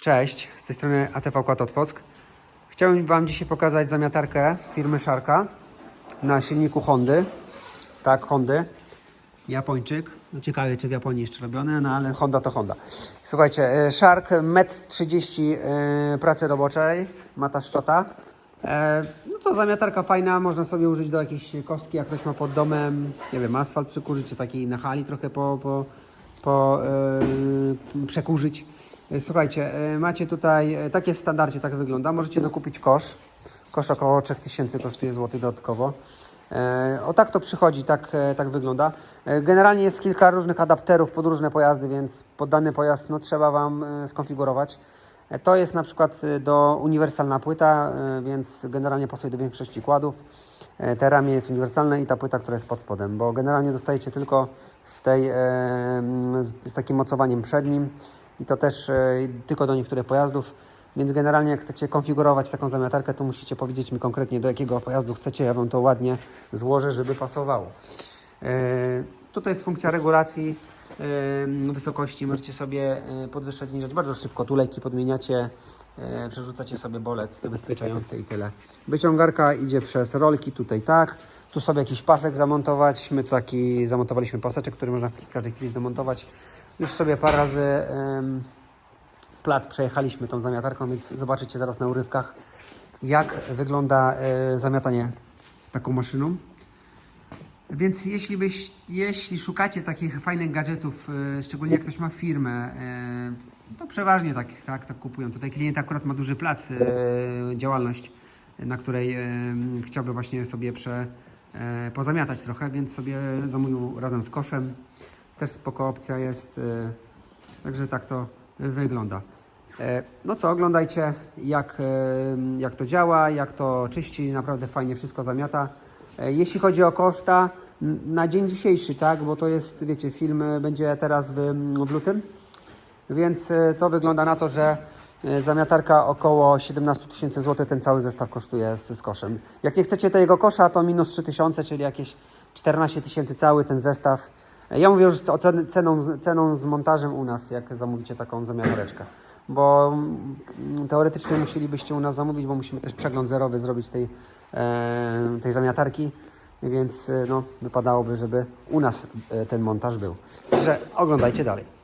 Cześć, z tej strony ATV Kłatotwock. Chciałem Wam dzisiaj pokazać zamiatarkę firmy Sharka na silniku Hondy. Tak, Hondy. Japończyk. No ciekawe, czy w Japonii jeszcze robione, no ale Honda to Honda. Słuchajcie, Shark 1,30 m pracy roboczej, mata szczota. E, No co, zamiatarka fajna, można sobie użyć do jakiejś kostki, jak ktoś ma pod domem, nie wiem, asfalt przykurzyć, czy takiej na hali trochę po, po, po e, przekurzyć. E, Słuchajcie, e, macie tutaj, tak jest w standardzie, tak wygląda. Możecie dokupić kosz. Kosz około 3000 kosztuje złoty dodatkowo. O tak to przychodzi, tak, tak wygląda. Generalnie jest kilka różnych adapterów pod różne pojazdy, więc pod dany pojazd no, trzeba Wam skonfigurować. To jest na przykład do uniwersalna płyta, więc generalnie pasuje do większości kładów. E, Te ramię jest uniwersalne i ta płyta, która jest pod spodem, bo generalnie dostajecie tylko w tej, e, z, takim mocowaniem przednim i to też e, tylko do niektórych pojazdów. Więc generalnie jak chcecie konfigurować taką zamiatarkę, to musicie powiedzieć mi konkretnie do jakiego pojazdu chcecie, ja Wam to ładnie złożę, żeby pasowało. Tutaj jest funkcja regulacji wysokości. Możecie sobie e, podwyższać, zniżać bardzo szybko. Tu lejki podmieniacie, e, przerzucacie sobie bolec zabezpieczający i tyle. Wyciągarka idzie przez rolki, tutaj tak. Tu sobie jakiś pasek zamontować. My taki zamontowaliśmy paseczek, który można w każdej chwili zdemontować. Już sobie parę razy em, plat przejechaliśmy tą zamiatarką, więc zobaczycie zaraz na urywkach, jak wygląda e, zamiatanie taką maszyną. Więc jeśli, byś, jeśli szukacie takich fajnych gadżetów, e, szczególnie jak ktoś ma firmę, e, to przeważnie tak, tak, tak kupują. Tutaj klient akurat ma duży plac, e, działalność, na której chciałby właśnie sobie prze, pozamiatać trochę, więc sobie zamówił razem z koszem. Też spoko opcja jest, także tak to wygląda. No co, oglądajcie jak, jak to działa, jak to czyści, naprawdę fajnie wszystko zamiata. E, Jeśli chodzi o koszta, na dzień dzisiejszy, tak, bo to jest, wiecie, film e, będzie teraz w, w lutym, więc e, to wygląda na to, że zamiatarka około 17 tysięcy złotych, ten cały zestaw kosztuje z, z koszem. Jak nie chcecie tego kosza, to minus 3 tysiące, czyli jakieś 14 tysięcy cały ten zestaw. Ja mówię już o cen, ceną, ceną z montażem u nas, jak zamówicie taką zamiatareczkę. Bo mm, teoretycznie musielibyście u nas zamówić, bo musimy też przegląd zerowy zrobić tej, e, tej zamiatarki, więc e, no, wypadałoby, żeby u nas e, ten montaż był. Także oglądajcie dalej.